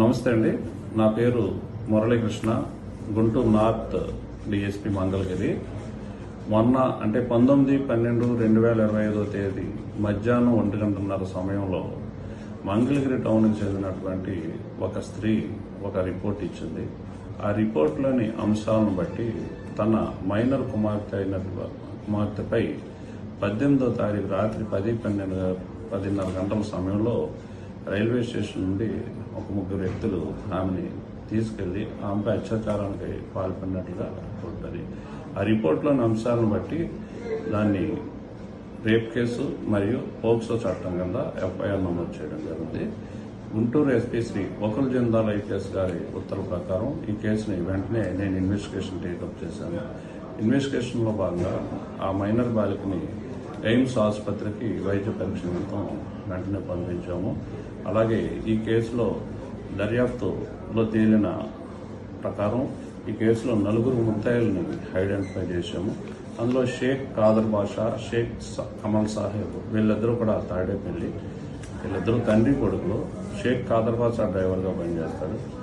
నమస్తే అండి. నా పేరు మురళీకృష్ణ గుంటూరు నార్త్ డిఎస్పి మంగళగిరి. మొన్న అంటే పంతొమ్మిది పన్నెండు రెండు వేల ఇరవై ఐదో తేదీ మధ్యాహ్నం ఒంటి గంటన్నర సమయంలో మంగళగిరి టౌన్కి చెందినటువంటి ఒక స్త్రీ ఒక రిపోర్ట్ ఇచ్చింది. ఆ రిపోర్ట్లోని అంశాలను బట్టి తన మైనర్ కుమార్తె అయిన కుమార్తెపై పద్దెనిమిదో తారీఖు రాత్రి పది పన్నెండు పదిన్నర గంటల సమయంలో రైల్వే స్టేషన్ నుండి ఒక ముగ్గురు వ్యక్తులు ఆమెని తీసుకెళ్ళి ఆమెపై అత్యాచారానికి పాల్పడినట్లుగా ఉంటుంది ఆ రిపోర్ట్లోని అంశాలను బట్టి దాన్ని రేప్ కేసు మరియు పోక్సో చట్టం కింద ఎఫ్ఐఆర్ నమోదు చేయడం జరిగింది. గుంటూరు ఎస్పీ శ్రీ ఒకరు జిందాల్ ఐపీఎస్ గారి ఉత్తర్వు ప్రకారం ఈ కేసుని వెంటనే నేను ఇన్వెస్టిగేషన్ టేకప్ చేశాను. ఇన్వెస్టిగేషన్లో భాగంగా ఆ మైనర్ బాలికని ఎయిమ్స్ ఆసుపత్రికి వైద్య పరీక్ష నిమిత్తం వెంటనే పంపించాము. అలాగే ఈ కేసులో దర్యాప్తులో తేలిన ప్రకారం ఈ కేసులో నలుగురు ముద్దాయిల్ని ఐడెంటిఫై చేశాము. అందులో షేక్ కాదర్ బాషా షేక్ స- కమల్ సాహెబ్ వీళ్ళిద్దరూ కూడా తాడేపల్లి వీళ్ళిద్దరూ తండ్రి కొడుకులు. షేక్ కాదర్ బాషా డ్రైవర్గా పనిచేస్తాడు.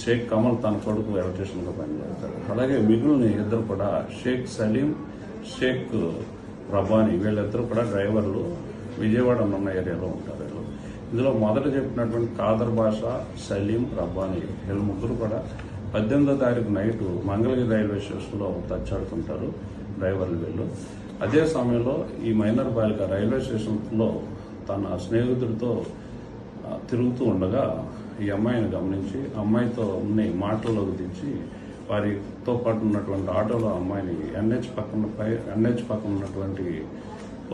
షేక్ కమల్ తన కొడుకు ఎలక్ట్రీషియన్గా పనిచేస్తాడు. అలాగే మిగులుని ఇద్దరు కూడా షేక్ సలీం షేక్ రబానీ వీళ్ళిద్దరూ కూడా డ్రైవర్లు విజయవాడ ఉన్న ఏరియాలో ఉంటారు వీళ్ళు. ఇందులో మొదట చెప్పినటువంటి కాదర్ భాష సలీం రబ్బానీ వీళ్ళు ముగ్గురు కూడా పద్దెనిమిదో తారీఖు నైటు మంగళగిరి రైల్వే స్టేషన్లో తచ్చాడుతుంటారు డ్రైవర్లు వీళ్ళు. అదే సమయంలో ఈ మైనర్ బాలిక రైల్వే స్టేషన్లో తన స్నేహితుడితో తిరుగుతూ ఉండగా ఈ అమ్మాయిని గమనించి అమ్మాయితో ఉన్న మాటల్లోకి దించి వారితో పాటు ఉన్నటువంటి ఆటోలో అమ్మాయిని ఎన్హెచ్ పక్కన పై ఎన్హెచ్ పక్కన ఉన్నటువంటి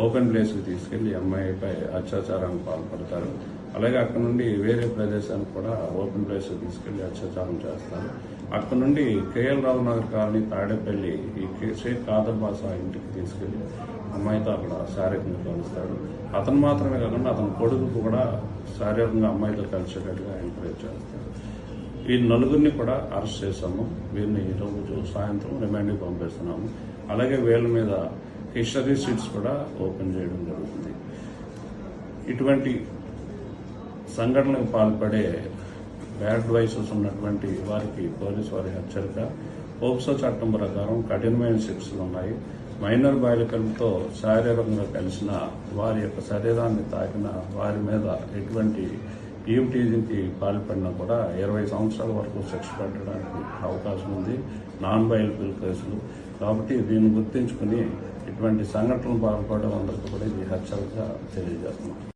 ఓపెన్ ప్లేస్కి తీసుకెళ్ళి అమ్మాయిపై అత్యాచారానికి పాల్పడతారు. అలాగే అక్కడ నుండి వేరే ప్రదేశానికి కూడా ఓపెన్ ప్లేస్కి తీసుకెళ్ళి అత్యాచారం చేస్తారు. అక్కడ నుండి K L Rao Nagar colony Tadepalli ఈ కే- షేక్ కాదర్ బాసా ఇంటికి తీసుకెళ్ళి అమ్మాయితో అక్కడ శారీరకంగా కలుస్తాడు అతను మాత్రమే కాకుండా అతని కొడుకు కూడా శారీరకంగా అమ్మాయితో కలిసేటట్టుగా ఎంకరేజ్ చేస్తాడు ఈ నలుగురిని కూడా అరెస్ట్ చేశాము. వీరిని ఈ రోజు సాయంత్రం రిమాండ్కి పంపిస్తున్నాము. అలాగే వీళ్ళ మీద హిస్టరీ సీట్స్ కూడా ఓపెన్ చేయడం జరుగుతుంది. ఇటువంటి సంఘటనకు పాల్పడే బ్యాడ్ వైసెస్ ఉన్నటువంటి వారికి పోలీసు వారి హెచ్చరిక పోక్సో చట్టం ప్రకారం కఠినమైన శిక్షలు ఉన్నాయి. మైనర్ బాలికలతో శారీరకంగా కలిసిన వారి యొక్క శరీరాన్ని తాకిన వారి మీద ఎటువంటి ఈవిటీకి పాల్పడినా కూడా ఇరవై సంవత్సరాల వరకు శిక్ష పెట్టడానికి అవకాశం ఉంది. నాన్ బయలబుల్ కేసులు. కాబట్టి దీన్ని గుర్తించుకుని ఇటువంటి సంఘటనలు పాల్పడడం అందరికీ కూడా ఇది హెచ్చరికగా తెలియజేస్తున్నాం.